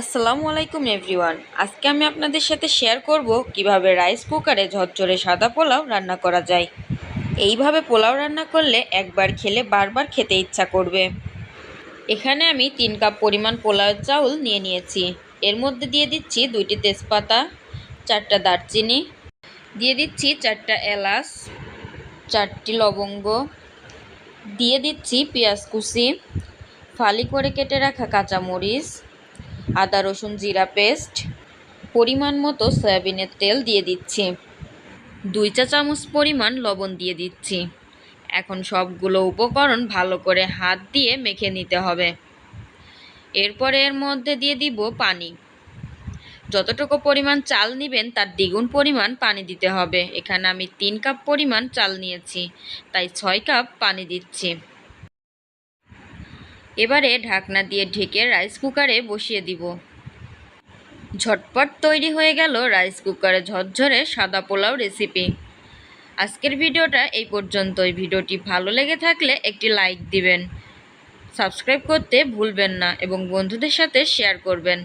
আসসালামু আলাইকুম, এভরিওয়ান। আজকে আমি আপনাদের সাথে শেয়ার করব কীভাবে রাইস কুকারে ঝরঝরে সাদা পোলাও রান্না করা যায়। এইভাবে পোলাও রান্না করলে একবার খেলে বারবার খেতে ইচ্ছা করবে। এখানে আমি তিন কাপ পরিমাণ পোলাও চাউল নিয়ে নিয়েছি। এর মধ্যে দিয়ে দিচ্ছি দুইটি তেজপাতা, চারটা দারচিনি, দিয়ে দিচ্ছি চারটা এলাচ, চারটি লবঙ্গ, দিয়ে দিচ্ছি পেঁয়াজ কুচি, ফালি করে কেটে রাখা কাঁচামরিচ আদা, রসুন, জিরা পেস্ট, পরিমাণ মতো সয়াবিনের তেল দিয়ে দিচ্ছি। দুই চা চামচ পরিমাণ লবণ দিয়ে দিচ্ছি। এখন সবগুলো উপকরণ ভালো করে হাত দিয়ে মেখে নিতে হবে। এরপরে এর মধ্যে দিয়ে দিব পানি। যতটুকু পরিমাণ চাল নেবেন, তার দ্বিগুণ পরিমাণ পানি দিতে হবে। এখানে আমি তিন কাপ পরিমাণ চাল নিয়েছি, তাই ছয় কাপ পানি দিচ্ছি। এবারে ঢাকনা দিয়ে ঢেকে রাইস কুকারে বসিয়ে দিব। ঝটপট তৈরি হয়ে গেল রাইস কুকারে ঝরঝরে সাদা পোলাও রেসিপি। আজকের ভিডিওটা এই পর্যন্তই। ভিডিওটি ভালো লেগে থাকলে একটি লাইক দিবেন। সাবস্ক্রাইব করতে ভুলবেন না এবং বন্ধুদের সাথে শেয়ার করবেন।